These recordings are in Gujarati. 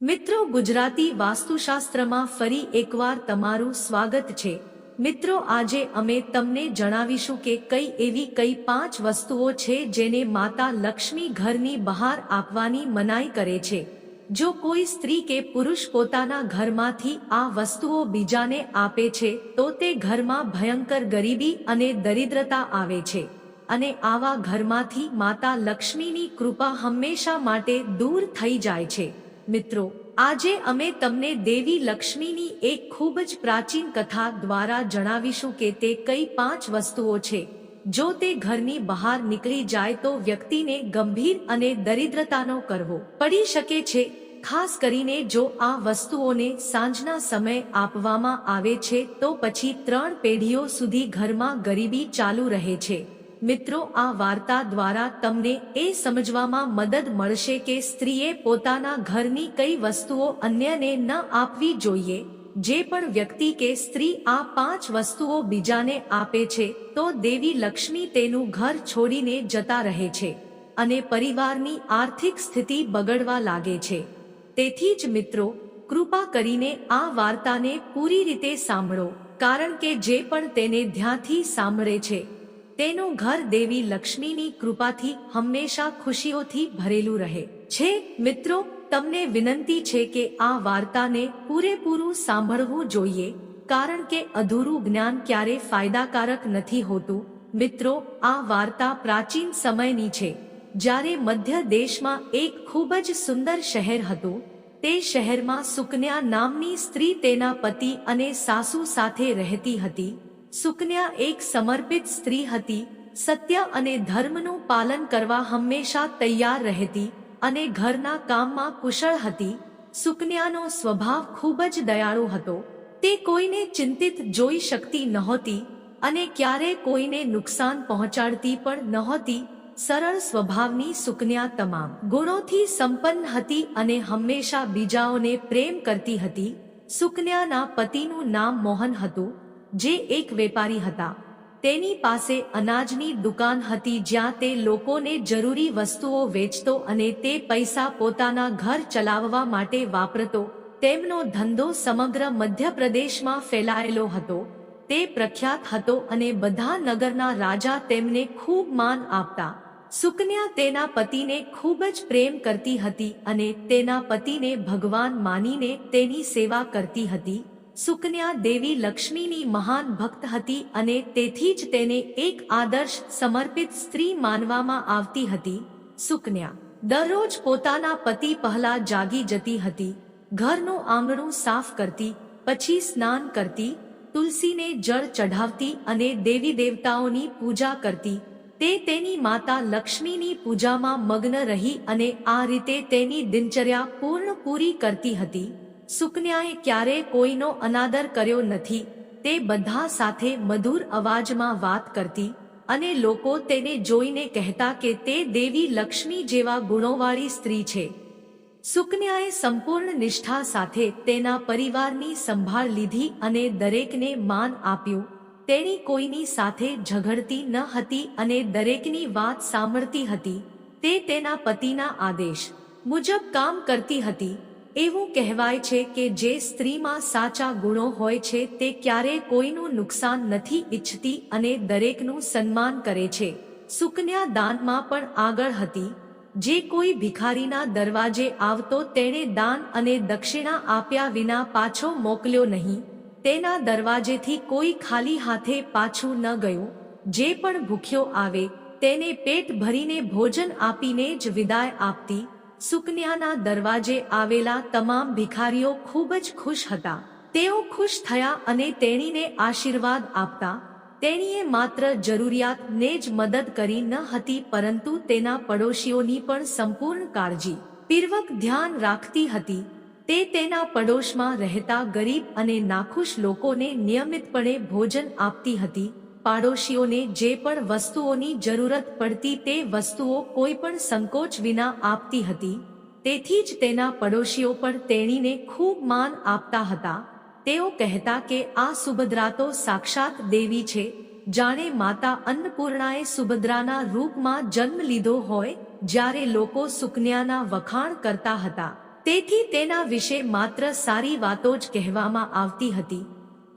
મિત્રો, ગુજરાતી વાસ્તુશાસ્ત્રમાં ફરી એકવાર તમારું સ્વાગત છે. મિત્રો, આજે અમે તમને જણાવીશું કે કઈ એવી કઈ પાંચ વસ્તુઓ છે જેને માતા લક્ષ્મી ઘરની બહાર આપવાની મનાઈ કરે છે. જો કોઈ સ્ત્રી કે પુરુષ પોતાના ઘરમાંથી આ વસ્તુઓ બીજાને આપે છે, તો તે ઘરમાં ભયંકર ગરીબી અને દરિદ્રતા આવે છે. અને આવા ઘરમાંથી માતા લક્ષ્મીની કૃપા હંમેશા માટે દૂર થઈ જાય છે. મિત્રો, આજે અમે તમને દેવી લક્ષ્મીની એક ખૂબ જ પ્રાચીન કથા દ્વારા જણાવીશું કે તે કઈ પાંચ વસ્તુઓ છે. જો તે ઘરની બહાર નીકળી જાય તો વ્યક્તિને ગંભીર અને દરિદ્રતાનો કરવો પડી શકે છે, ખાસ કરીને જો આ વસ્તુઓને સાંજના સમય આપવામાં આવે છે તો પછી ત્રણ પેઢીઓ સુધી ઘરમાં ગરીબી ચાલુ રહે છે. મિત્રો, આ વાર્તા દ્વારા તમને એ સમજવામાં મદદ મળશે કે સ્ત્રીએ પોતાના ઘરની કઈ વસ્તુઓ અન્યને ન આપવી જોઈએ. જે પણ વ્યક્તિ કે સ્ત્રી આ પાંચ વસ્તુઓ બીજાને આપે છે, તો દેવી લક્ષ્મી તેનું ઘર છોડીને જતા રહે છે અને પરિવારની આર્થિક સ્થિતિ બગડવા લાગે છે. તેથી જ મિત્રો, કૃપા કરીને આ વાર્તાને પૂરી રીતે સાંભળો, કારણ કે જે પણ તેને ધ્યાનથી સાંભળે છે તેનું ઘર દેવી લક્ષ્મીની કૃપાથી હંમેશા ખુશીઓથી ભરેલું રહે. છે, મિત્રો, તમને વિનંતી છે કે આ વાર્તાને પૂરેપૂરું સાંભળવું જોઈએ, કારણ કે અધૂરું જ્ઞાન ક્યારે ફાયદાકારક નથી હોતું. મિત્રો, આ વાર્તા પ્રાચીન સમયની છે. જ્યારે મધ્ય દેશમાં એક ખૂબ જ સુંદર શહેર હતું, તે શહેરમાં સુકન્યા નામની સ્ત્રી તેના પતિ અને સાસુ સાથે રહેતી હતી. સુકન્યા એક સમર્પિત સ્ત્રી હતી, સત્ય અને ધર્મનું પાલન કરવા હંમેશા તૈયાર રહેતી અને ઘરના કામમાં કુશળ હતી. સુકન્યાનો સ્વભાવ ખૂબ જ દયાળુ હતો. તે કોઈને ચિંતિત જોઈ શકતી નહોતી અને ક્યારે કોઈને નુકસાન પહોંચાડતી પણ નહોતી. સરળ સ્વભાવની સુકન્યા તમામ ગુણોથી સંપન્ન હતી અને હંમેશા બીજાઓને પ્રેમ કરતી હતી. સુકન્યાના પતિનું નામ મોહન હતું. જે એક વેપારી હતા. તેની પાસે અનાજની દુકાન હતી જ્યાં તે લોકોને જરૂરી વસ્તુઓ વેચતો અને તે પૈસા પોતાના ઘર ચલાવવા માટે વાપરતો. તેમનો ધંધો સમગ્ર મધ્યપ્રદેશમાં ફેલાયેલો હતો. તે પ્રખ્યાત હતો અને બધા નગરના રાજા તેમને ખૂબ માન આપતા. સુકન્યા તેના પતિને ખૂબ જ પ્રેમ કરતી હતી અને તેના પતિને ભગવાન માનીને તેની સેવા કરતી હતી. સુકન્યા દેવી લક્ષ્મીની મહાન ભક્ત હતી અને તેથી જ તેને એક આદર્શ સમર્પિત સ્ત્રી માનવામાં આવતી હતી, સુકન્યા. દરરોજ પોતાના પતિ પહેલા જાગી જતી હતી, ઘરનું આંગણું સાફ કરતી, પછી સ્નાન કરતી, તુલસીને જળ ચઢાવતી અને દેવી દેવતાઓની પૂજા કરતી, તે તેની માતા લક્ષ્મીની પૂજામાં મગ્ન રહી અને આ રીતે તેની દિનચર્યા પૂર્ણ પૂરી કરતી હતી. સુકન્યાએ ક્યારે કોઈનો અનાદર કર્યો નથી. તે બધા સાથે મધુર અવાજમાં વાત કરતી અને લોકો તેને જોઈને કહેતા કે તે દેવી લક્ષ્મી જેવા ગુણોવાળી સ્ત્રી છે. સુકન્યાએ સંપૂર્ણ નિષ્ઠા સાથે તેના પરિવારની સંભાળ લીધી અને દરેકને માન આપ્યું. તેણી કોઈની સાથે ઝઘડતી ન હતી અને દરેકની વાત સાંભળતી હતી. તે તેના પતિના આદેશ મુજબ કામ કરતી હતી. એવું કહેવાય છે કે જે સ્ત્રીમાં સાચા ગુણો હોય છે તે ક્યારે કોઈનું નુકસાન નથી ઈચ્છતી અને દરેકનું સન્માન કરે છે. સુકન્યા દાનમાં પણ આગળ હતી. જે કોઈ ભિખારીના દરવાજે આવતો તેણે દાન અને દક્ષિણા આપ્યા વિના પાછો મોકલ્યો નહીં. તેના દરવાજેથી કોઈ ખાલી હાથે પાછું ન ગયું. જે પણ ભૂખ્યો આવે, તેને પેટ ભરીને ભોજન આપીને જ વિદાય આપતી. સુકન્યાના દરવાજે આવેલા તમામ ભિખારીઓ ખૂબ જ ખુશ હતા. તેઓ ખુશ થયા અને તેણીને આશીર્વાદ આપતા. તેણીએ માત્ર જરૂરિયાતને જ મદદ કરી ન હતી, પરંતુ તેના પડોશીઓની પણ સંપૂર્ણ કાળજી, પીર્વક ધ્યાન રાખતી હતી. તે તેના પડોશમાં રહેતા ગરીબ અને નાખુશ લોકોને નિયમિતપણે ભોજન આપતી હતી. પાડોશીઓને જે પણ વસ્તુઓની જરૂરત પડતી તે વસ્તુઓ કોઈ પણ સંકોચ વિના આપતી હતી. તેથી જ તેના પડોશીઓ પણ તેણીને ખૂબ માન આપતા હતા. તેઓ કહેતા કે આ સુભદ્રા તો સાક્ષાત દેવી છે. જાણે માતા અન્નપૂર્ણાએ સુભદ્રાના રૂપમાં જન્મ લીધો હોય, જ્યારે લોકો સુકન્યાના વખાણ કરતા હતા. તેથી તેના વિશે માત્ર સારી વાતો જ કહેવામાં આવતી હતી.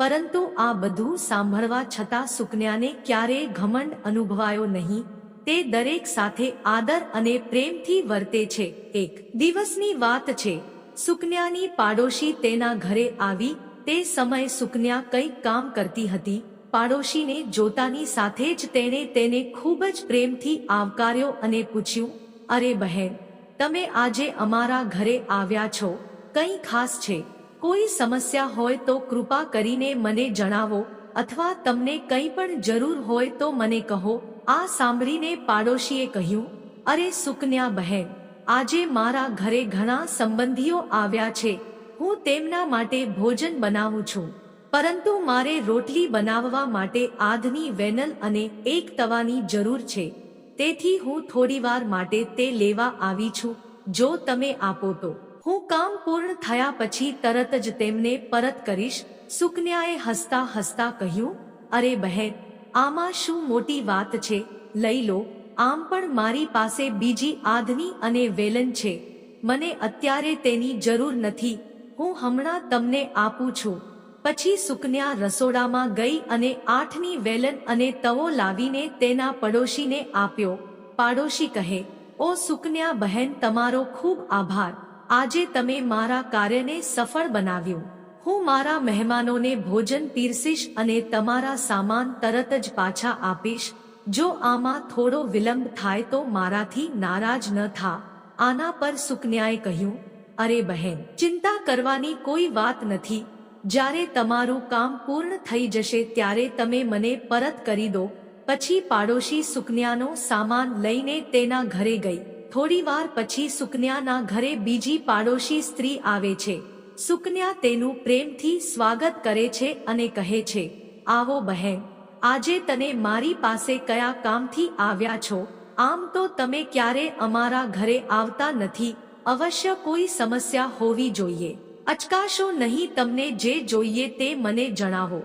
પરંતુ આ બધું સાંભળવા છતાં સુકન્યાને ક્યારેય ઘમંડ અનુભવાયો નહીં. તે દરેક સાથે આદર અને પ્રેમથી વર્તે છે. એક દિવસની વાત છે. સુકન્યાની પાડોશી તેના ઘરે આવી. તે સમયે સુકન્યા કંઈક કામ કરતી હતી. પાડોશીને જોતાની સાથે જ તેણે તેને ખૂબ જ પ્રેમથી આવકાર્યો અને પૂછ્યું, અરે બહેન, તમે આજે અમારા ઘરે આવ્યા છો. કંઈ ખાસ છે? કોઈ સમસ્યા હોય તો કૃપા કરીને મને જણાવો અથવા તમને કંઈ પણ જરૂર હોય તો મને કહો. આ સાંભળીને પાડોશીએ કહ્યું, અરે સુકન્યા બહેન, આજે મારા ઘરે ઘણા સંબંધીઓ આવ્યા છે. હું તેમના માટે ભોજન બનાવું છું. પરંતુ મારે રોટલી બનાવવા માટે આધની વેનલ અને એક તવાની જરૂર છે. તેથી હું થોડીવાર માટે તે લેવા આવી છું, જો તમે આપો તો. હું કામ પૂર્ણ થયા પછી તરત જ તેમને પરત કરીશ, સુકન્યાએ હસતા હસતા કહ્યું, અરે બહેન, આમાં શું મોટી વાત છે? લઈ લો, આમ પણ મારી પાસે બીજી આધની અને વેલન છે. મને અત્યારે તેની જરૂર નથી. હું હમણાં તમને આપું છું. પછી સુકન્યા રસોડામાં ગઈ અને આઠની વેલન અને તવો લાવીને તેના પડોશીને આપ્યો. પાડોશી કહે, ઓ સુકન્યા બહેન, તમારો ખૂબ આભાર. આજે તમે મારા કાર્યને સફળ બનાવ્યું. હું મારા મહેમાનોને ભોજન પીરસીશ અને તમારા સામાન તરત જ પાછા આપીશ. જો આમાં થોડો વિલંબ થાય તો મારાથી નારાજ ન થા. આના પર સુકન્યાએ કહ્યું, અરે બહેન, ચિંતા કરવાની કોઈ વાત નથી. જ્યારે તમારું કામ પૂર્ણ થઈ જશે ત્યારે તમે મને પરત કરી દો. પછી પાડોશી સુકન્યાનો સામાન લઈને તેના ઘરે ગઈ. થોડીવાર પછી સુકન્યાના ઘરે બીજી પાડોશી સ્ત્રી આવે છે. સુકન્યા તેનું પ્રેમથી સ્વાગત કરે છે અને કહે છે, આવો બહેન, આજે તને મારી પાસે કયા કામથી આવ્યા છો? આમ તો તમે ક્યારે અમારા ઘરે આવતા નથી. અવશ્ય કોઈ સમસ્યા હોવી જોઈએ. અચકાશો નહીં તમને જે જોઈએ તે મને જણાવો.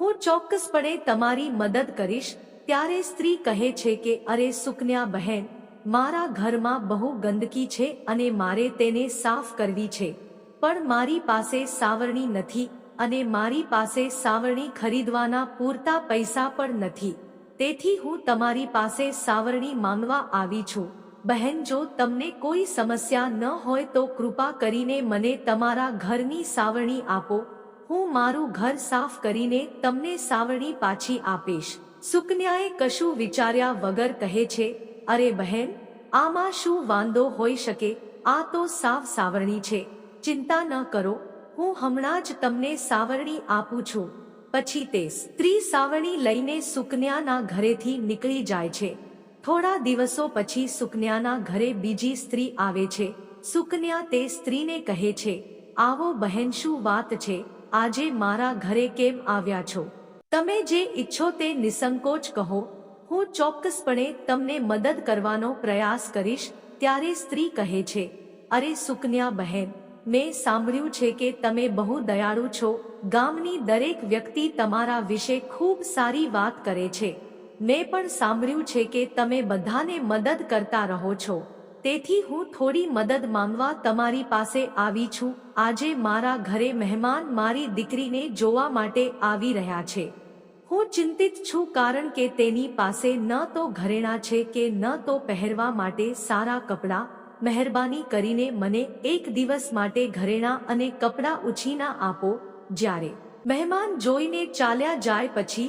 હું ચોક્કસપણે તમારી મદદ કરીશ. ત્યારે સ્ત્રી કહે છે કે, અરે સુકન્યા બહેન મારા ઘરમાં બહુ ગંદકી છે અને મારે તેને સાફ કરવી છે. પણ મારી પાસે સાવરણી નથી અને મારી પાસે સાવરણી ખરીદવાના પૂરતા પૈસા પણ નથી. તેથી હું તમારી પાસે સાવરણી માંગવા આવી છું. બહેન, જો તમને કોઈ સમસ્યા ન હોય તો કૃપા કરીને મને તમારા ઘરની સાવરણી આપો. હું મારું ઘર સાફ કરીને તમને સાવરણી પાછી આપીશ. સુકન્યાએ કશું વિચાર્યા વગર કહે છે અરે બહેન, આમાં શું વાંધો હોઈ શકે? આ તો સાવ સાવરણી છે. ચિંતા ન કરો. હું હમણાં જ તમને સાવરણી આપું છું. પછી તે સ્ત્રી સાવરણી લઈને સુકન્યાના ઘરેથી નીકળી જાય છે. થોડા દિવસો પછી સુકન્યાના ઘરે બીજી સ્ત્રી આવે છે. સુકન્યા તે સ્ત્રીને કહે છે, આવો બહેન, શું વાત છે? આજે મારા ઘરે કેમ આવ્યા છો? તમે જે ઈચ્છો તે નિસંકોચ કહો. હું ચોક્કસપણે તમને મદદ કરવાનો પ્રયાસ કરીશ, ત્યારે સ્ત્રી કહે છે, અરે સુકન્યા બહેન, મેં સાંભળ્યું છે કે તમે બહુ દયાળુ છો. ગામની દરેક વ્યક્તિ તમારા વિશે ખૂબ સારી વાત કરે છે. મેં પણ સાંભળ્યું છે કે તમે બધાને મદદ કરતા રહો છો. તેથી હું થોડી મદદ માંગવા તમારી પાસે આવી છું. આજે મારા ઘરે મહેમાન મારી દીકરીને જોવા માટે આવી રહ્યા છે. હું ચિંતિત છું કારણ કે તેની પાસે ન તો ઘરેણા છે કે ન તો પહેરવા માટે સારા કપડાં. મહેરબાની કરીને મને એક દિવસ માટે ઘરેણા અને કપડાં ઉછીના આપો જ્યારે મહેમાન જોઈને ચાલ્યા જાય પછી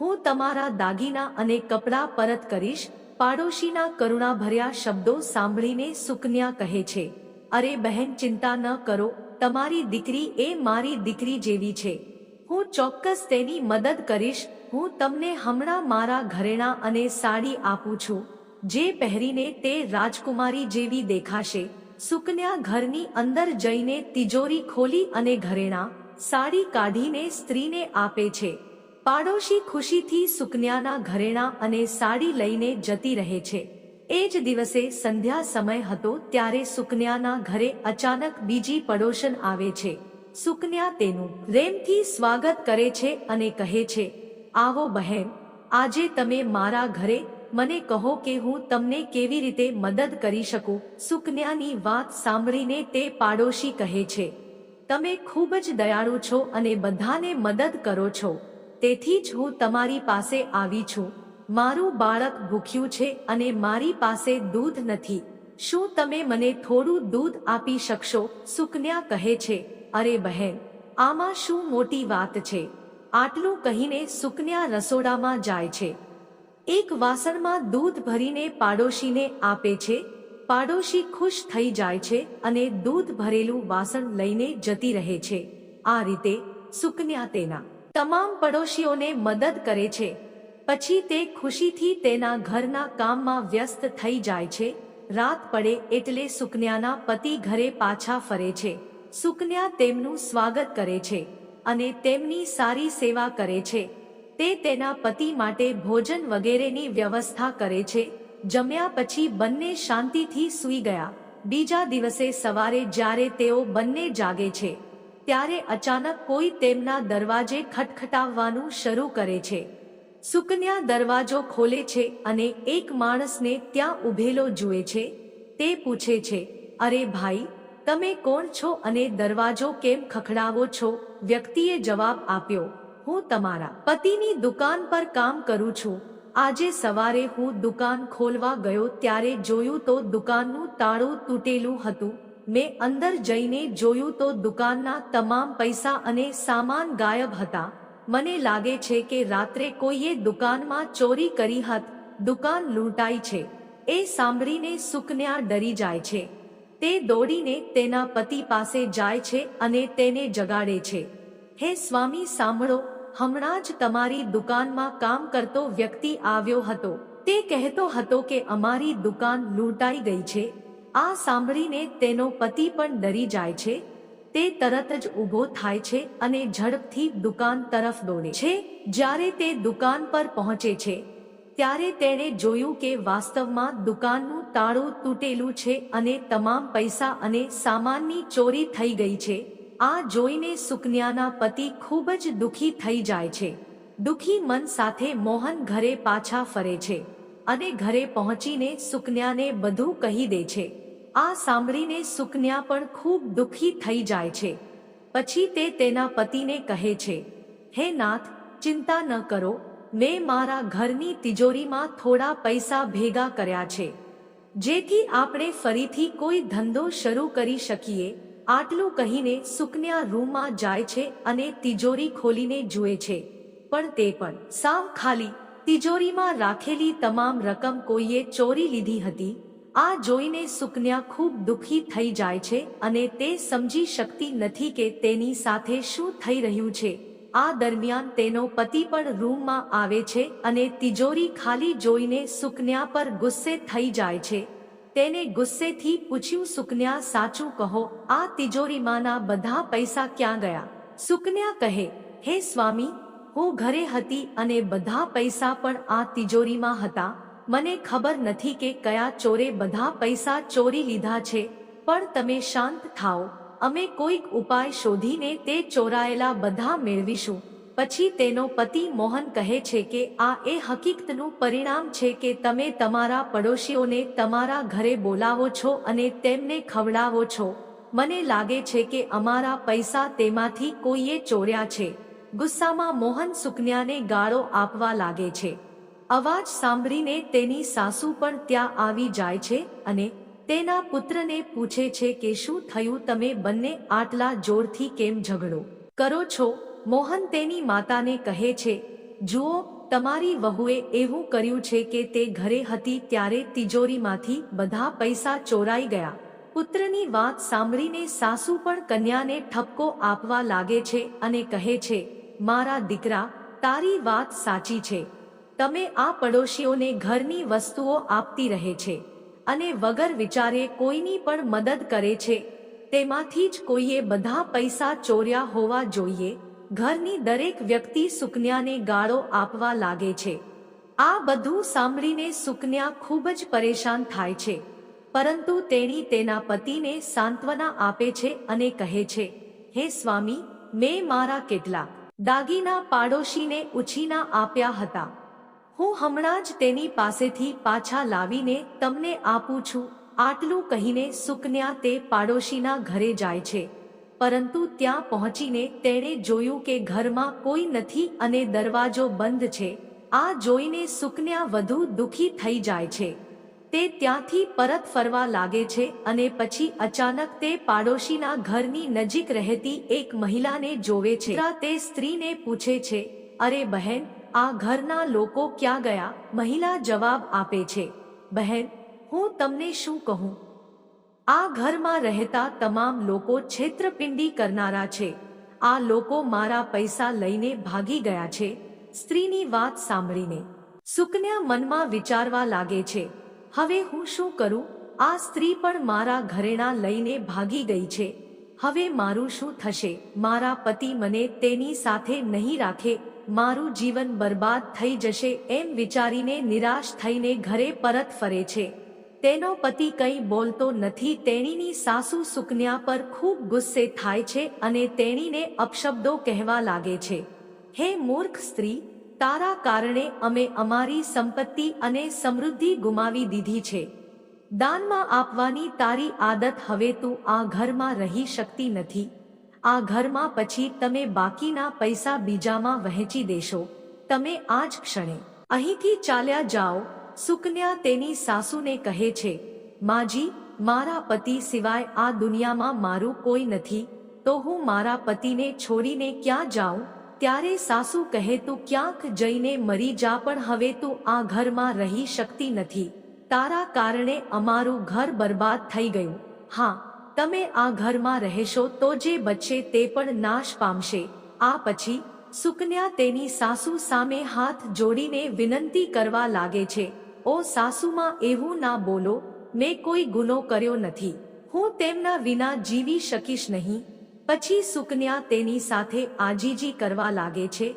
હું તમારા દાગીના અને કપડાં પરત કરીશ. પાડોશીના કરુણાભર્યા શબ્દો સાંભળીને સુકન્યા કહે છે, અરે બહેન, ચિંતા ન કરો. તમારી દીકરી એ મારી દીકરી જેવી છે. હું ચોક્કસ તેની મદદ કરીશ, હું તમને હમણાં મારા ઘરેણા અને સાડી આપું છું, જે પહેરીને તે રાજકુમારી જેવી દેખાશે. સુકન્યા ઘરની અંદર જઈને તિજોરી ખોલી અને ઘરેણા, સાડી કાઢીને સ્ત્રીને આપે છે. પાડોશી ખુશીથી સુકન્યાના ઘરેણા અને સાડી લઈને જતી રહે છે. એ જ દિવસે સંધ્યા સમય હતો ત્યારે સુકન્યાના ઘરે અચાનક બીજી પડોશન આવે છે. સુકન્યા તેનું પ્રેમથી સ્વાગત કરે છે અને કહે છે, આવો બહેન, આજે તમે મારા ઘરે મને કહો કે હું તમને કેવી રીતે મદદ કરી શકું? સુકન્યાની વાત સાંભળીને તે પાડોશી કહે છે, તમે ખૂબ જ દયાળુ છો અને બધાને મદદ કરો છો. તેથી જ હું તમારી પાસે આવી છું. મારું બાળક ભૂખ્યું છે અને મારી પાસે દૂધ નથી. શું તમે મને થોડું દૂધ આપી શકશો? સુકન્યા કહે છે અરે બહેન, આમાં શું મોટી વાત છે? આટલું કહીને સુકન્યા રસોડામાં જાય છે. એક વાસણમાં દૂધ ભરીને પાડોશીને આપે છે. પાડોશી ખુશ થઈ જાય છે અને દૂધ ભરેલું વાસણ લઈને જતી રહે છે. આ રીતે સુકન્યા તેના તમામ પડોશીઓને મદદ કરે છે. પછી તે ખુશીથી તેના ઘરના કામમાં વ્યસ્ત થઈ જાય છે. રાત પડે એટલે સુકન્યાના પતિ ઘરે પાછા ફરે છે. સુકન્યા તેમનું સ્વાગત કરે છે અને તેમની સારી સેવા કરે છે. તે તેના પતિ માટે ભોજન વગેરેની વ્યવસ્થા કરે છે. જમ્યા પછી બંને શાંતિથી સૂઈ ગયા. બીજા દિવસે સવારે જ્યારે તેઓ બંને જાગે છે, ત્યારે અચાનક કોઈ તેમના દરવાજે ખટખટાવવાનું શરૂ કરે છે. સુકન્યા દરવાજો ખોલે છે અને એક માણસને ત્યાં ઊભેલો જુએ છે. તે પૂછે છે, અરે ભાઈ તમે કોણ છો અને દરવાજો કેમ ખખડાવો છો? વ્યક્તિએ જવાબ આપ્યો, હું તમારા પતિની દુકાન પર કામ કરું છું. આજે સવારે હું દુકાન ખોલવા ગયો ત્યારે જોયું તો દુકાનનું તાળું તૂટેલું હતું. મેં અંદર જઈને જોયું તો દુકાનના તમામ પૈસા અને સામાન ગાયબ હતા. મને લાગે છે કે રાત્રે કોઈએ દુકાનમાં ચોરી કરી હત. દુકાન લૂંટાઈ છે. એ સાંભળીને સુકન્યા ડરી જાય છે. તે દોડીને તેના પતિ પાસે જાય છે અને તેને જગાડે છે. હે સ્વામી, સાંભળો, હમણાં જ તમારી દુકાનમાં કામ કરતો વ્યક્તિ આવ્યો હતો. તે કહેતો હતો કે અમારી દુકાન લૂંટાઈ ગઈ છે. આ સાંભળીને તેનો પતિ પણ ડરી જાય છે. તે તરત જ ઊભો થાય છે અને ઝડપથી દુકાન તરફ દોડે છે. જ્યારે તે દુકાન પર પહોંચે છે ત્યારે તેણે જોયું કે વાસ્તવમાં દુકાનનું તાળું તૂટેલું છે અને તમામ પૈસા અને સામાનની ચોરી થઈ ગઈ છે. આ જોઈને સુકન્યાના પતિ ખૂબ જ દુઃખી થઈ જાય છે. દુખી મન સાથે મોહન ઘરે પાછા ફરે છે અને ઘરે પહોંચીને સુકન્યાને બધું કહી દે છે. આ સાંભળીને સુકન્યા પણ ખૂબ દુઃખી થઈ જાય છે. પછી તે તેના પતિને કહે છે, હે નાથ, ચિંતા ન કરો મેં મારા ઘરની તિજોરીમાં થોડા પૈસા ભેગા કર્યા છે. જેથી આપણે ફરીથી કોઈ ધંધો શરૂ કરી શકીએ. આટલું કહીને સુકન્યા રૂમમાં જાય છે અને તિજોરી ખોલીને જુએ છે. પણ તે પણ સાવ ખાલી. તિજોરીમાં રાખેલી તમામ રકમ કોઈએ ચોરી લીધી હતી. આ જોઈને સુકન્યા ખૂબ દુઃખી થઈ જાય છે અને તે સમજી શકતી નથી કે તેની સાથે શું થઈ રહ્યું છે. આ દરમિયાન તેનો પતિ પણ રૂમમાં આવે છે અને તિજોરી ખાલી જોઈને સુકન્યા પર ગુસ્સે થઈ જાય છે. તેને ગુસ્સેથી પૂછ્યું, સુકન્યા, સાચું કહો, આ તિજોરીમાંના બધા પૈસા ક્યાં ગયા? સુકન્યા કહે, હે સ્વામી, હું ઘરે હતી અને બધા પૈસા પણ આ તિજોરીમાં હતા. મને ખબર નથી કે કયા ચોરે બધા પૈસા ચોરી લીધા છે, પણ તમે શાંત થાઓ. અમે કોઈક ઉપાય શોધીને તે ચોરાયેલા બધા મેળવીશું. પછી તેનો પતિ મોહન કહે છે કે, આ એ હકીકતનું પરિણામ છે કે તમે તમારા પડોશીઓને તમારા ઘરે બોલાવો છો અને તેમને ખવડાવો છો. મને લાગે છે કે અમારા પૈસા તેમાંથી કોઈએ ચોર્યા છે. ગુસ્સામાં મોહન સુકન્યાને ગાળો આપવા લાગે છે. અવાજ સાંભળીને તેની સાસુ પણ ત્યાં આવી જાય છે અને તેના પુત્રને પૂછે છે કે શું થયું તમે બંને આટલા જોરથી કેમ ઝઘડો? કરો છો. મોહન તેની માતાને કહે છે, જુઓ, તમારી વહુએ એવું કર્યું છે કે તે ઘરે હતી ત્યારે તિજોરીમાંથી બધા પૈસા ચોરાઈ ગયા. પુત્રની વાત સાંભળીને સાસુ પણ કન્યાને ઠપકો આપવા લાગે છે અને કહે છે, મારા દીકરા, તારી વાત સાચી છે. તમે આ પડોશીઓને ઘરની વસ્તુઓ આપતી રહે છે. અને વગર વિચારે કોઈની પણ મદદ કરે છે. તેમાંથી જ કોઈએ બધા પૈસા ચોર્યા હોવા જોઈએ. ઘરની દરેક વ્યક્તિ સુકન્યાને ગાળો આપવા લાગે છે. આ બધું સાંભળીને સુકન્યા ખૂબ જ પરેશાન થાય છે. પરંતુ તેણી તેના પતિને સાંત્વના આપે છે અને કહે છે, હે સ્વામી, મેં મારા કેટલાક દાગીના પાડોશીને ઉછીના આપ્યા હતા. હું હમણાં જ તેની પાસેથી પાછા લાવીને તમને આપું છું. આટલું કહીને સુકન્યા તે પાડોશીના ઘરે જાય છે. પરંતુ ત્યાં પહોંચીને તેણે જોયું કે ઘરમાં કોઈ નથી અને દરવાજો બંધ છે. આ જોઈને સુકન્યા વધુ દુખી થઈ જાય છે. તે ત્યાંથી પરત ફરવા લાગે છે અને પછી અચાનક તે પાડોશીના ઘરની નજીક રહેતી એક મહિલાને જોવે છે. તે સ્ત્રીને પૂછે છે, અરે બહેન આ ઘરના લોકો ક્યાં ગયા? મહિલા જવાબ આપે છે, બહેન, હું તમને શું કહું? આ ઘરમાં રહેતા તમામ લોકો છેતરપિંડી કરનારા છે. આ લોકો મારા પૈસા લઈને ભાગી ગયા છે. સ્ત્રીની વાત સાંભળીને સુકન્યા મનમાં વિચારવા લાગે છે, હવે હું શું કરું? આ સ્ત્રી પણ મારા ઘરેણા લઈને ભાગી ગઈ છે. હવે મારું શું થશે? મારા પતિ મને તેની સાથે નહીં રાખે મારું જીવન બરબાદ થઈ જશે એમ વિચારીને નિરાશ થઈને ઘરે પરત ફરે છે. તેનો પતિ કંઈ બોલતો નથી, તેણીની સાસુ સુકન્યા પર ખૂબ ગુસ્સે થાય છે અને તેણીને અપશબ્દો કહેવા લાગે છે. હે મૂર્ખ સ્ત્રી, તારા કારણે અમે અમારી સંપત્તિ અને સમૃદ્ધિ ગુમાવી દીધી છે. દાનમાં આપવાની તારી આદત હવે તું આ ઘરમાં રહી શકતી નથી. આ ઘરમાં પછી તમે બાકીના પૈસા બીજામાં વહેંચી દેશો. તમે આ જ ક્ષણે. અહીંથી ચાલ્યા જાઓ. સુકન્યા તેની સાસુને કહે છે, માજી, મારા પતિ સિવાય આ દુનિયામાં મારું કોઈ નથી. તો હું મારા પતિને છોડીને ક્યાં જાઉં? ત્યારે સાસુ કહે, તું ક્યાંક જઈને મરી જા, પણ હવે તું આ ઘરમાં રહી શકતી નથી. તારા કારણે અમારું ઘર બરબાદ થઈ ગયું. હા તમે આ ઘરમાં રહેશો તો જે બચશે તે પણ નાશ પામશે. આ પછી, સુકન્યા તેની સાસુ સામે હાથ જોડીને વિનંતી કરવા લાગે છે, ઓ સાસુમાં, એવું ના બોલો, મેં કોઈ ગુનો કર્યો નથી. હું તેમના વિના જીવી શકીશ નહીં. પછી સુકન્યા તેની સાથે આજીજી કરવા લાગે છે.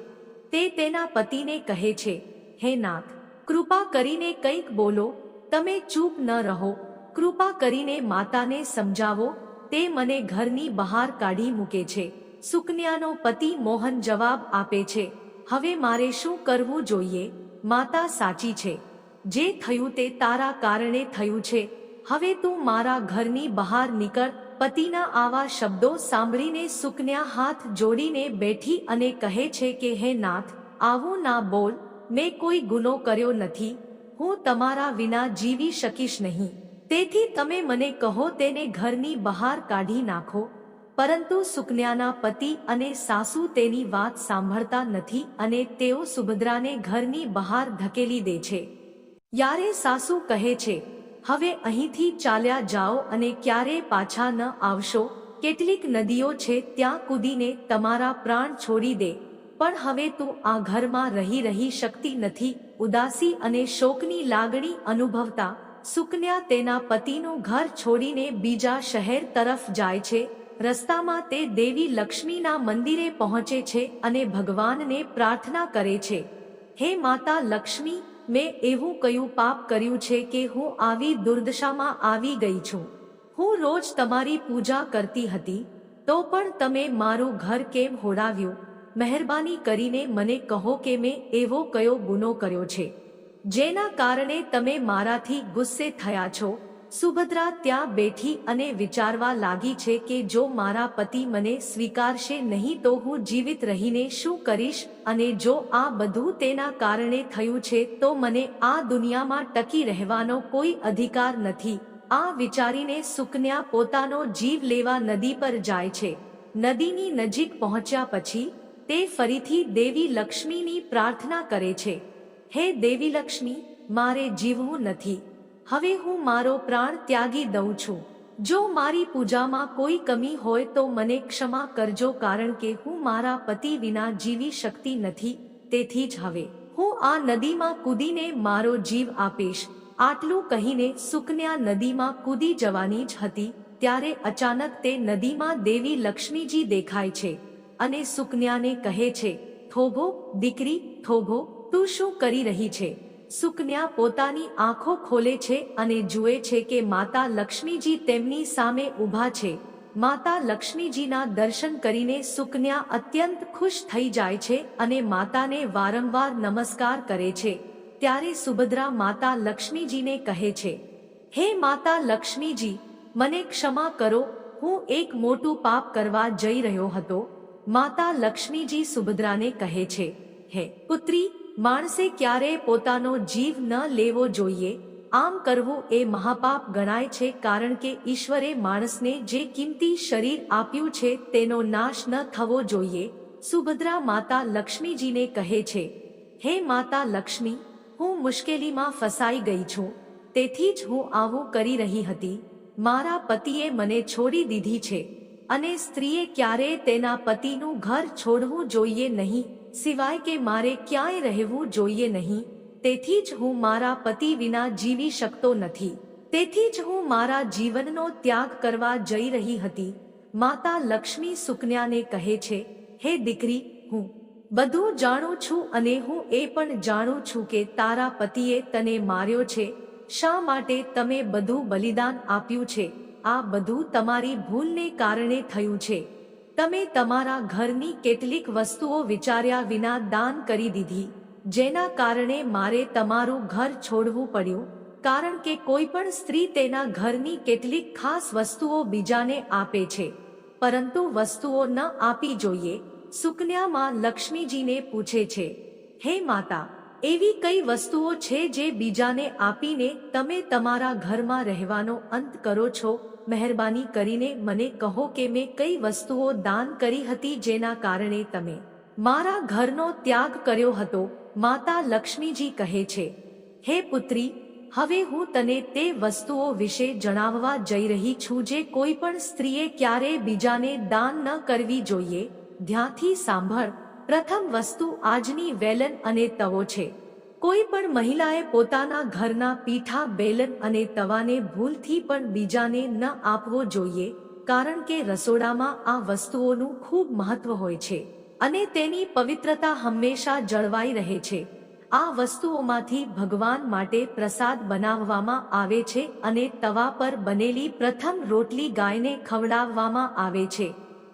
તે તેના પતિને કહે છે, હે નાથ, કૃપા કરીને કંઈક બોલો, તમે ચૂપ ન રહો કૃપા કરીને માતાને સમજાવો, તે મને ઘરની બહાર કાઢી મૂકે છે. સુકન્યાનો પતિ મોહન જવાબ આપે છે, હવે મારે શું કરવું જોઈએ? માતા સાચી છે. જે થયું તે તારા કારણે થયું છે. હવે તું મારા ઘરની બહાર નીકળ. પતિના આવા શબ્દો સાંભળીને સુકન્યા હાથ જોડીને બેઠી અને કહે છે કે, હે નાથ, આવું ના બોલ, મેં કોઈ ગુનો કર્યો નથી. હું તમારા વિના જીવી શકીશ નહીં. તેથી તમે મને કહો તેને ઘરની બહાર કાઢી નાખો. પરંતુ સુકન્યાના પતિ અને સાસુ તેની વાત સાંભળતા નથી અને તેઓ સુભદ્રાને ઘરની બહાર ધકેલી દે છે. યારે સાસુ કહે છે, હવે અહીંથી ચાલ્યા જાઓ અને ક્યારે પાછા ન આવશો? કેટલીક નદીઓ છે ત્યાં કૂદીને તમારા પ્રાણ છોડી દે. પણ હવે તું આ ઘરમાં રહી રહી શકતી નથી. ઉદાસી અને શોકની લાગણી અનુભવતા સુકન્યા તેના પતિનું ઘર છોડીને બીજા શહેર તરફ જાય છે. રસ્તામાં તે દેવી લક્ષ્મીના મંદિરે પહોંચે છે અને ભગવાનને પ્રાર્થના કરે છે. હે માતા લક્ષ્મી, મેં એવું કયું પાપ કર્યું છે કે હું આવી દુર્દશામાં આવી ગઈ છું. હું રોજ તમારી પૂજા કરતી હતી. તો પણ તમે મારું ઘર કેમ હોડાવ્યું? મહેરબાની કરીને મને કહો કે મેં એવો કયો ગુનો કર્યો છે. જેના કારણે તમે મારાથી ગુસ્સે થયા છો. સુભદ્રા ત્યાં બેઠી અને વિચારવા લાગી છે કે જો મારા પતિ મને સ્વીકારશે નહીં તો હું જીવિત રહીને શું કરીશ અને જો આ બધું તેના કારણે થયું છે તો મને આ દુનિયામાં ટકી રહેવાનો કોઈ અધિકાર નથી. આ વિચારીને સુકન્યા પોતાનો જીવ લેવા નદી પર જાય છે. નદીની નજીક પહોંચ્યા પછી તે ફરીથી દેવી લક્ષ્મીની પ્રાર્થના કરે છે. હે દેવી લક્ષ્મી, મારે જીવવું નથી. હવે હું મારો પ્રાણ ત્યાગી દઉં છું. જો મારી પૂજામાં કોઈ કમી હોય તો મને ક્ષમા કરજો કારણ કે હું મારા પતિ વિના જીવી શકતી નથી. તેથી જ હવે હું આ નદીમાં કૂદીને મારો જીવ આપીશ. આટલું કહીને સુકન્યા નદીમાં કૂદી જવાની જ હતી, ત્યારે અચાનક તે નદીમાં દેવી લક્ષ્મીજી દેખાય છે અને સુકન્યાને કહે છે, થોભો, દીકરી, થોભો. તું શું કરી રહી છે? સુકન્યા પોતાની આંખો ખોલે છે અને જુએ છે કે માતા લક્ષ્મીજી તેમની સામે ઊભા છે. માતા લક્ષ્મીજીના દર્શન કરીને સુકન્યા અત્યંત ખુશ થઈ જાય છે અને માતાને વારંવાર નમસ્કાર કરે છે. ત્યારે સુભદ્રા માતા લક્ષ્મીજીને કહે છે, હે માતા લક્ષ્મીજી, મને ક્ષમા કરો. હું એક મોટું પાપ કરવા જઈ રહ્યો હતો. માતા લક્ષ્મીજી સુભદ્રાને કહે છે, હે પુત્રી માણસે ક્યારેય પોતાનો જીવ ન લેવો જોઈએ? આમ કરવું એ મહાપાપ ગણાય છે કારણ કે ઈશ્વરે માણસને જે કિંમતી શરીર આપ્યું છે તેનો નાશ ન થવો જોઈએ. સુભદ્રા માતા લક્ષ્મીજીને કહે છે, હે માતા લક્ષ્મી, હું મુશ્કેલીમાં ફસાઈ ગઈ છું. તેથી જ હું આવું કરી રહી હતી. મારા પતિએ મને છોડી દીધી છે. અને સ્ત્રીએ ક્યારેય તેના પતિનું ઘર છોડવું જોઈએ નહીં. સિવાય કે મારે ક્યાંય રહેવું જોઈએ નહીં, તેથી જ હું મારા પતિ વિના જીવી શકતો નથી. તેથી જ હું મારા જીવનનો ત્યાગ કરવા જઈ રહી હતી. માતા લક્ષ્મી સુકન્યાને કહે છે, હે દીકરી, હું બધું જાણું છું અને હું એ પણ જાણું છું કે તારા પતિએ તને માર્યો છે. શા માટે તમે બધું બલિદાન આપ્યું છે? આ બધું તમારી ભૂલને કારણે થયું છે. તમે તમારા ઘરની કેટલીક વસ્તુઓ વિચાર્યા વિના દાન કરી દીધી, જેના કારણે મારે તમારું ઘર છોડવું પડ્યું, કારણ કે કોઈ પણ સ્ત્રી તેના ઘરની કેટલીક ખાસ વસ્તુઓ બીજાને આપે છે. પરંતુ વસ્તુઓ ન આપી જોઈએ, સુકન્યામાં લક્ષ્મીજીને પૂછે છે, હે માતા, એવી કઈ વસ્તુઓ છે જે બીજાને આપીને તમે તમારા ઘરમાં રહેવાનો અંત કરો છો? મહેરબાની કરીને મને કહો કે મેં કઈ વસ્તુઓ દાન કરી હતી જેના કારણે તમે મારા ઘરનો ત્યાગ કર્યો હતો, માતા લક્ષ્મીજી કહે છે, હે પુત્રી, હવે હું તને તે વસ્તુઓ વિશે જણાવવા જઈ રહી છું જે કોઈ પણ સ્ત્રીએ ક્યારેય બીજાને દાન ન કરવી જોઈએ. ધ્યાનથી સાંભળ, પ્રથમ વસ્તુ આજની વેલન અને તવો છે. કોઈ પણ મહિલાએ પોતાના ઘરના પીઠા, બેલન અને તવાને ભૂલથી પણ બીજાને ન આપવો જોઈએ, કારણ કે રસોડામાં આ વસ્તુઓનું ખૂબ મહત્વ હોય છે અને તેની પવિત્રતા હંમેશા જળવાઈ રહે છે. આ વસ્તુઓમાંથી ભગવાન માટે પ્રસાદ બનાવવામાં આવે છે અને તવા પર બનેલી પ્રથમ રોટલી ગાયને ખવડાવવામાં આવે છે.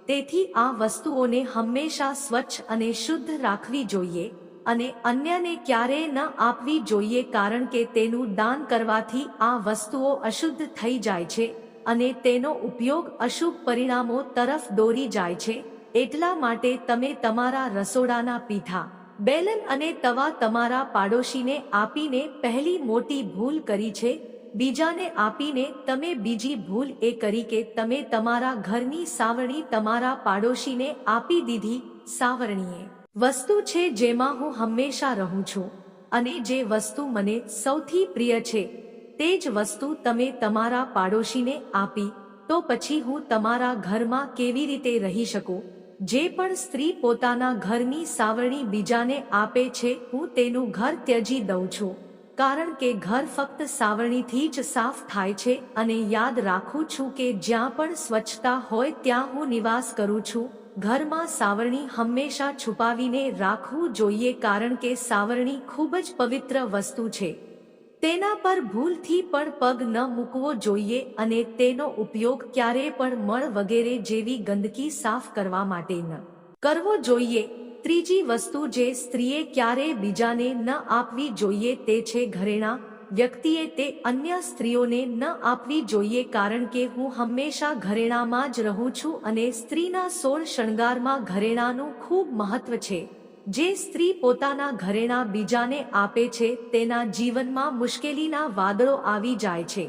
તેથી આ વસ્તુઓને હંમેશા સ્વચ્છ અને શુદ્ધ રાખવી જોઈએ. અને અન્યને ક્યારેય ન આપવી જોઈએ કારણ કે તેનું દાન કરવાથી આ વસ્તુઓ અશુદ્ધ થઈ જાય છે અને તેનો ઉપયોગ અશુભ પરિણામો તરફ દોરી જાય છે. એટલા માટે તમે તમારા રસોડાના પીઠા, બેલન અને તવા તમારા પાડોશીને આપીને પહેલી મોટી ભૂલ કરી છે, બીજાને આપીને તમે બીજી ભૂલ એ કરી કે તમે તમારા ઘરની સાવરણી તમારા પાડોશીને આપી દીધી સાવરણીએ. વસ્તુ છે જેમાં હું હંમેશા રહું છું અને જે વસ્તુ મને સૌથી પ્રિય છે, તે જ વસ્તુ તમે તમારા પાડોશીને આપી, તો પછી હું તમારા ઘરમાં કેવી રીતે રહી શકું? જે પણ સ્ત્રી પોતાના ઘરની સાવરણી બીજાને આપે છે, હું તેનું ઘર ત્યજી દઉં છું. કારણ કે ઘર ફક્ત સાવરણીથી જ સાફ થાય છે અને યાદ રાખું છું કે જ્યાં પણ સ્વચ્છતા હોય ત્યાં હું નિવાસ કરું છું. ઘરમાં સાવરણી હંમેશા છુપાવીને રાખવું જોઈએ કારણ કે સાવરણી ખૂબ જ પવિત્ર વસ્તુ છે. તેના પર ભૂલથી પણ પગ ન મૂકવો જોઈએ અને તેનો ઉપયોગ ક્યારેય પણ મળ વગેરે જેવી ગંદકી સાફ કરવા માટે ન કરવો જોઈએ. ત્રીજી વસ્તુ જે સ્ત્રીએ ક્યારેય બીજાને ન આપવી જોઈએ તે છે ઘરેણા વ્યક્તિએ તે અન્ય સ્ત્રીઓને ન આપવી જોઈએ કારણ કે હું હંમેશા ઘરેણામાં જ રહું છું અને સ્ત્રીના સોળ શણગારમાં ઘરેણાનું ખૂબ મહત્વ છે. જે સ્ત્રી પોતાના ઘરેણા બીજાને આપે છે, તેના જીવનમાં મુશ્કેલીના વાદળો આવી જાય છે.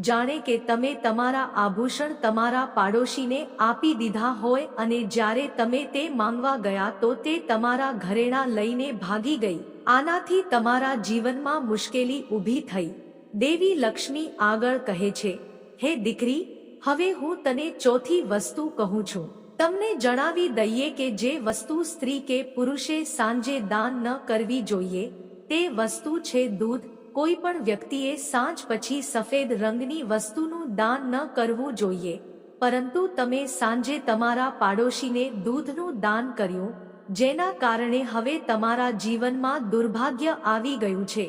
જાણે કે તમે તમારા આભૂષણ તમારા પાડોશીને આપી દીધા હોય અને જ્યારે તમે તે માંગવા ગયા તો તે તમારા ઘરેણા લઈને ભાગી ગઈ. આનાથી તમારા જીવનમાં મુશ્કેલી ઊભી થઈ. દેવી લક્ષ્મી આગળ કહે છે, હે દીકરી, હવે હું તને ચોથી વસ્તુ કહું છું. તમને જણાવી દઈએ કે જે વસ્તુ સ્ત્રી કે પુરુષે સાંજે દાન ન કરવી જોઈએ, તે વસ્તુ છે દૂધ. કોઈ પણ વ્યક્તિએ સાંજ પછી સફેદ રંગની વસ્તુનું દાન ન કરવું જોઈએ. પરંતુ તમે સાંજે તમારા પાડોશીને દૂધનું દાન કર્યું જેના કારણે હવે તમારા જીવનમાં દુર્ભાગ્ય આવી ગયું છે.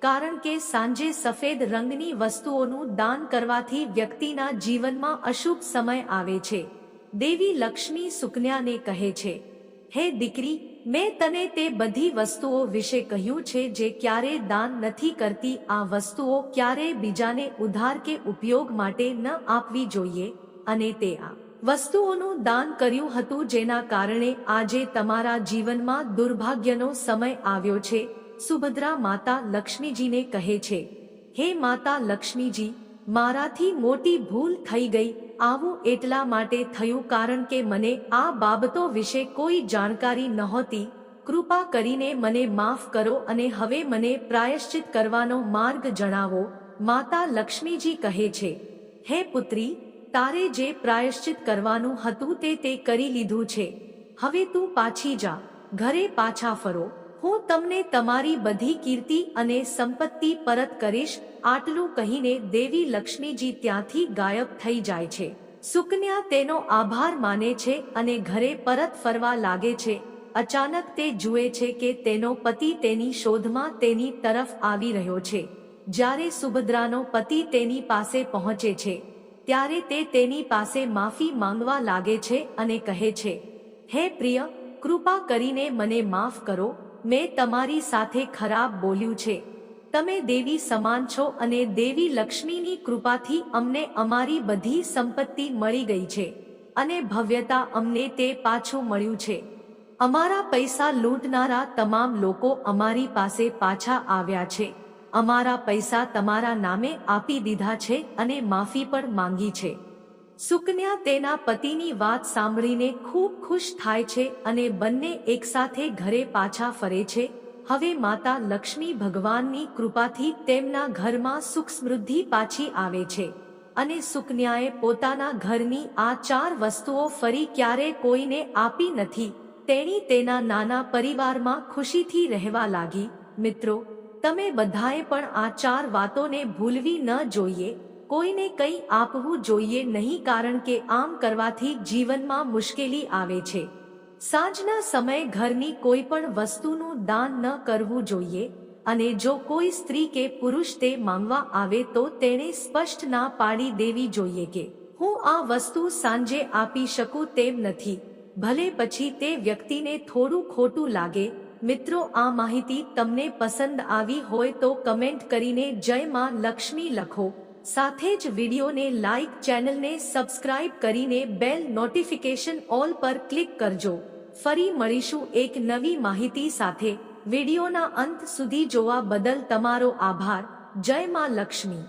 કારણ કે સાંજે સફેદ રંગની વસ્તુઓનું દાન કરવાથી વ્યક્તિના જીવનમાં અશુભ સમય આવે છે. દેવી લક્ષ્મી સુકન્યાને કહે છે, હે દીકરી, મેં તને તે બધી વસ્તુઓ વિશે કહ્યું છે જે ક્યારે દાન નથી કરતી. આ વસ્તુઓ ક્યારે બીજાને ઉધાર કે ઉપયોગ માટે ન આપવી જોઈએ, અને તે આ વસ્તુઓનું દાન કર્યું હતું જેના કારણે આજે તમારા જીવનમાં દુર્ભાગ્યનો સમય આવ્યો છે, સુભદ્રા માતા લક્ષ્મીજીને કહે છે, હે માતા લક્ષ્મીજી, મારાથી મોટી ભૂલ થઈ ગઈ, આવું એટલા માટે થયું કારણ કે મને આ બાબતો વિશે કોઈ જાણકારી નહોતી, કૃપા કરીને મને માફ કરો અને હવે મને પ્રાયશ્ચિત કરવાનો માર્ગ જણાવો. માતા લક્ષ્મીજી કહે છે, હે પુત્રી તારે જે પ્રાયશ્ચિત કરવાનું હતું તે તે કરી લીધું છે. હવે તું પાછી જા, ઘરે પાછા ફરો. હું તમને તમારી બધી કીર્તિ અને સંપત્તિ પરત કરીશ, આટલું કહીને દેવી લક્ષ્મીજી ત્યાંથી ગાયબ થઈ જાય છે. સુકન્યા તેનો આભાર માને છે અને ઘરે પરત ફરવા લાગે છે. અચાનક તે જુએ છે કે તેનો પતિ તેની શોધમાં તેની તરફ આવી રહ્યો છે. જ્યારે સુભદ્રાનો પતિ તેની પાસે પહોંચે છે ત્યારે તે તેની પાસે માફી માંગવા લાગે છે અને કહે છે, હે પ્રિય, કૃપા કરીને મને માફ કરો, મેં તમારી સાથે ખરાબ બોલ્યું છે. તમે દેવી સમાન છો અને દેવી લક્ષ્મીની કૃપાથી અમને અમારી બધી સંપત્તિ મળી ગઈ છે અને ભવ્યતા અમને તે પાછું મળ્યું છે. અમારા પૈસા લૂંટનારા તમામ લોકો અમારી પાસે પાછા આવ્યા છે. અમારા પૈસા તમારા નામે આપી દીધા છે અને માફી પણ માંગી છે. સુકન્યા તેના પતિની વાત સાંભળીને ખૂબ ખુશ થાય છે અને બંને એકસાથે ઘરે પાછા ફરે છે. હવે માતા લક્ષ્મી ભગવાનની કૃપાથી તેમના ઘરમાં સુખ સમૃદ્ધિ પાછી આવે છે અને સુકન્યાએ પોતાના ઘરની આ ચાર વસ્તુઓ ફરી ક્યારે કોઈને આપી નથી. તેણી તેના નાના પરિવારમાં ખુશીથી રહેવા લાગી. મિત્રો તમે બધાએ પણ આ ચાર વાતોને ભૂલવી ન જોઈએ, કોઈને કંઈ આપવું જોઈએ નહીં કારણ કે આમ કરવાથી જીવનમાં મુશ્કેલી આવે છે. સાંજના સમયે ઘરની કોઈ પણ વસ્તુનું દાન ન કરવું જોઈએ અને જો કોઈ સ્ત્રી કે પુરુષ તે માંગવા આવે તો તેણે સ્પષ્ટ ના પાડી દેવી જોઈએ કે, હું આ વસ્તુ સાંજે આપી શકું તેમ નથી. ભલે પછી તે વ્યક્તિને થોડું ખોટું લાગે મિત્રો, આ માહિતી તમને પસંદ આવી હોય તો કમેન્ટ કરીને જય માં લક્ષ્મી લખો. સાથે જ વિડીયોને લાઇક ચેનલને સબસ્ક્રાઇબ કરીને બેલ નોટિફિકેશન ઓલ પર ક્લિક કરજો. ફરી મળીશું એક નવી માહિતી સાથે. વિડીયોના અંત સુધી જોવા બદલ તમારો આભાર. જય માં લક્ષ્મી.